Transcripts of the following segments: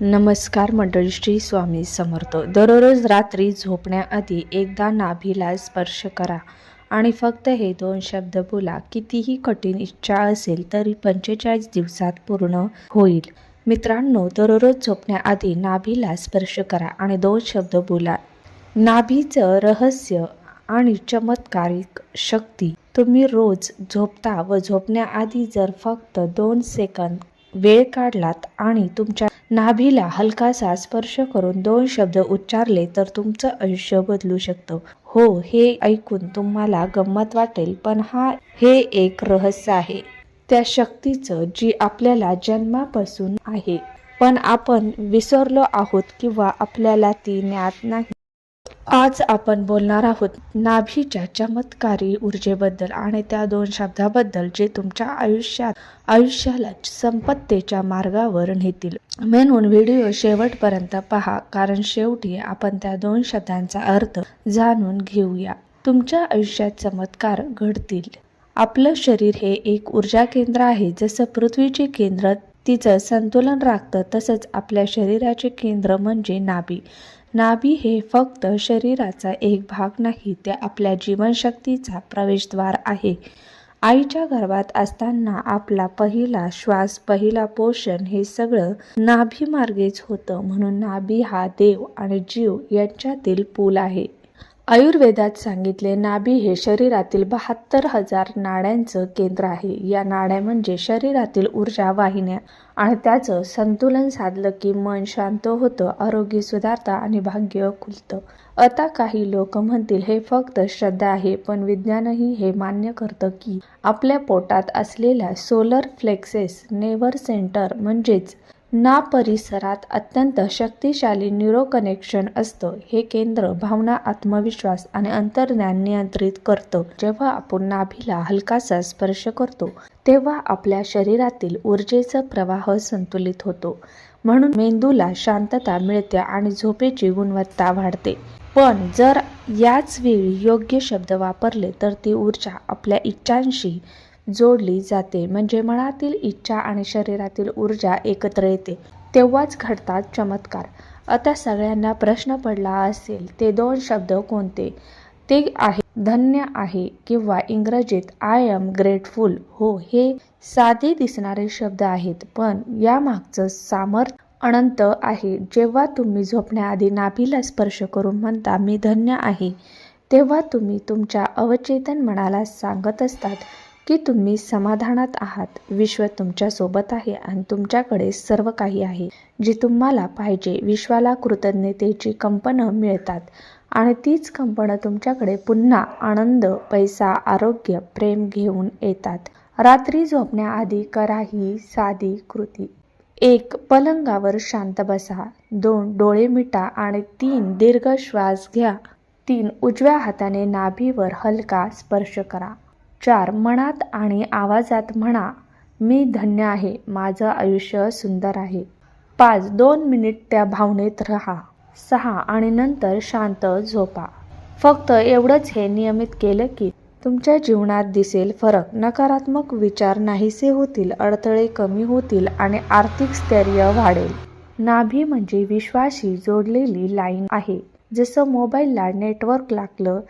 नमस्कार मंडळी श्री स्वामी समर्थ. दररोज रात्री झोपण्याआधी एकदा नाभीला स्पर्श करा आणि फक्त हे दोन शब्द बोला. कितीही कठीण इच्छा असेल तरी पंचेचाळीस दिवसात पूर्ण होईल. मित्रांनो दररोज झोपण्याआधी नाभीला स्पर्श करा आणि दोन शब्द बोला. नाभीचं रहस्य आणि चमत्कारिक शक्ती. तुम्ही रोज झोपता व झोपण्याआधी जर फक्त दोन सेकंद वेळ काढलात आणि तुमच्या नाभीला हलकासा स्पर्श करून दोन शब्द उच्चारले तर तुमचं आयुष्य बदलू शकतं. हो हे ऐकून तुम्हाला गंमत वाटेल पण हा हे एक रहस्य आहे. त्या शक्तीचं जी आपल्याला जन्मापासून आहे पण आपण विसरलो आहोत किंवा आपल्याला ती ज्ञात नाही. आज आपण बोलणार आहोत नाभीच्या चमत्कारी ऊर्जेबद्दल आणि त्या दोन शब्दाबद्दल जे तुमच्या आयुष्यात आयुष्याला संपत्तीच्या मार्गावर नेतील. म्हणून व्हिडिओ शेवटपर्यंत पहा कारण शेवटी आपण त्या दोन शब्दांचा अर्थ जाणून घेऊया. तुमच्या आयुष्यात चमत्कार घडतील. आपलं शरीर हे एक ऊर्जा केंद्र आहे जसं पृथ्वीचे केंद्र तिचं संतुलन राखतं तसंच आपल्या शरीराचे केंद्र म्हणजे नाभी. नाभी हे फक्त शरीराचा एक भाग नाही ते आपल्या जीवनशक्तीचा प्रवेशद्वार आहे. आईच्या गर्भात असताना आपला पहिला श्वास पहिला पोषण हे सगळं नाभीमार्गेच होतं म्हणून नाभी हा देव आणि जीव यांच्यातील पूल आहे. आयुर्वेदात सांगितले नाभी हे शरीरातील बहात्तर हजार नाड्यांचं केंद्र आहे. या नाड्या म्हणजे शरीरातील ऊर्जा वाहिन्या आणि त्याचं संतुलन साधलं की मन शांत होतं आरोग्य सुधारतं आणि भाग्य खुलतं. आता काही लोक म्हणतील हे फक्त श्रद्धा आहे पण विज्ञानही हे मान्य करतं की आपल्या पोटात असलेल्या सोलर फ्लेक्सेस नेवर सेंटर म्हणजेच ना परिसरात अत्यंत शक्तिशाली न्यूरो कनेक्शन असतं. हे केंद्र भावना आत्मविश्वास आणि अंतर्ज्ञान नियंत्रित करतं. जेव्हा आपण नाभीला हलकासा स्पर्श करतो तेव्हा आपल्या शरीरातील ऊर्जेचा प्रवाह संतुलित होतो. म्हणून मेंदूला शांतता मिळते आणि झोपेची गुणवत्ता वाढते. पण जर याच वेळी योग्य शब्द वापरले तर ती ऊर्जा आपल्या इच्छांशी जोडली जाते. म्हणजे मनातील इच्छा आणि शरीरातील ऊर्जा एकत्र येते. तेव्हाच घडतात चमत्कार. आता सगळ्यांना प्रश्न पडला असेल ते दोन शब्द कोणते? ते आहे धन्य आहे किंवा इंग्रजीत आय एम ग्रेटफुल हो हे साधे दिसणारे शब्द आहेत. पण यामागचं सामर्थ्य अनंत आहे. जेव्हा तुम्ही झोपण्याआधी नाभीला स्पर्श करून म्हणता मी धन्य आहे तेव्हा तुम्ही तुमच्या अवचेतन मनाला सांगत असतात की तुम्ही समाधानात आहात. विश्व तुमच्यासोबत आहे आणि तुमच्याकडे सर्व काही आहे जे तुम्हाला पाहिजे. विश्वाला कृतज्ञतेची कंपनं मिळतात आणि तीच कंपनं तुमच्याकडे पुन्हा आनंद पैसा आरोग्य प्रेम घेऊन येतात. रात्री झोपण्याआधी करा ही साधी कृती. एक पलंगावर शांत बसा. दोन डोळे मिटा आणि तीन दीर्घ श्वास घ्या. तीन उजव्या हाताने नाभीवर हलका स्पर्श करा. चार मनात आणि आवाजात म्हणा मी धन्य आहे माझं आयुष्य सुंदर आहे. पाच दोन मिनिट त्या भावनेत राहा. सहा आणि नंतर शांत झोपा. फक्त एवढंच हे नियमित केलं की तुमच्या जीवनात दिसेल फरक. नकारात्मक विचार नाहीसे होतील अडथळे कमी होतील आणि आर्थिक स्थैर्य वाढेल. नाभी म्हणजे विश्वाशी जोडलेली लाईन आहे. जसं मोबाईलला नेटवर्क लागलं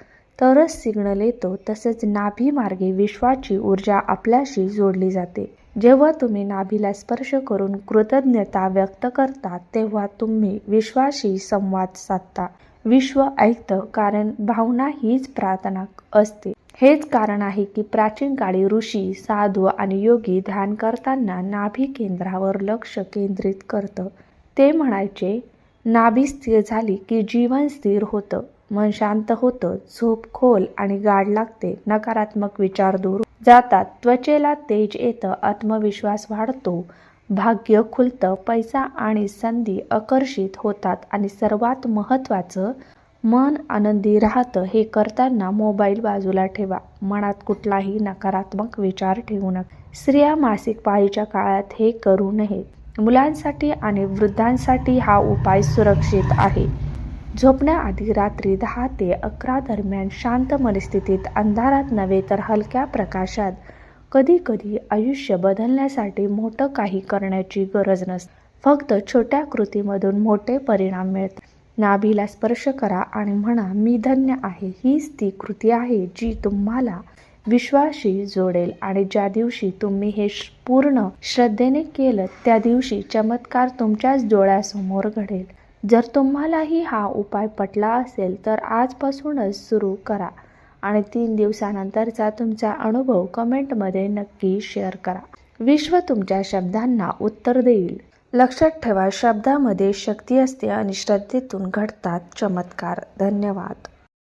तरच सिग्नल येतो तसेच नाभीमार्गे विश्वाची ऊर्जा आपल्याशी जोडली जाते. जेव्हा तुम्ही नाभीला स्पर्श करून कृतज्ञता व्यक्त करता तेव्हा तुम्ही विश्वाशी संवाद साधता. विश्व ऐकतं कारण भावना हीच प्रार्थना असते. हेच कारण आहे की प्राचीन काळी ऋषी साधू आणि योगी ध्यान करताना नाभी केंद्रावर लक्ष केंद्रित करतं. ते म्हणायचे नाभी स्थिर झाली की जीवन स्थिर होतं. मन शांत होतं झोप खोल आणि गाढ लागते नकारात्मक विचार दूर जातात. त्वचेला तेज येतं आत्मविश्वास वाढतो. भाग्य खुलतं पैसा आणि संधी आकर्षित होतात आणि सर्वात महत्त्वाचं मन आनंदी राहतं हे करताना मोबाईल बाजूला ठेवा. मनात कुठलाही नकारात्मक विचार ठेवू नका. स्त्रिया मासिक पाळीच्या काळात हे करू नये मुलांसाठी आणि वृद्धांसाठी हा उपाय सुरक्षित आहे. झोपण्याआधी रात्री दहा ते अकरा दरम्यान शांत मनस्थितीत अंधारात नव्हे तर हलक्या प्रकाशात. कधी कधी आयुष्य बदलण्यासाठी मोठं काही करण्याची गरज नसते. फक्त छोट्या कृतीमधून मोठे परिणाम मिळतात. नाभीला स्पर्श करा आणि म्हणा मी धन्य आहे. हीच ती कृती आहे जी तुम्हाला विश्वाशी जोडेल आणि ज्या दिवशी तुम्ही हे श- पूर्ण श्रद्धेने केलं त्या दिवशी चमत्कार तुमच्याच डोळ्यासमोर घडेल. जर तुम्हालाही हा उपाय पटला असेल तर आजपासूनच सुरू करा आणि तीन दिवसानंतरचा तुमचा अनुभव कमेंटमध्ये नक्की शेअर करा. विश्व तुमच्या शब्दांना उत्तर देईल. लक्षात ठेवा शब्दामध्ये शक्ती असते आणि श्रद्धेतून घडतात चमत्कार. धन्यवाद.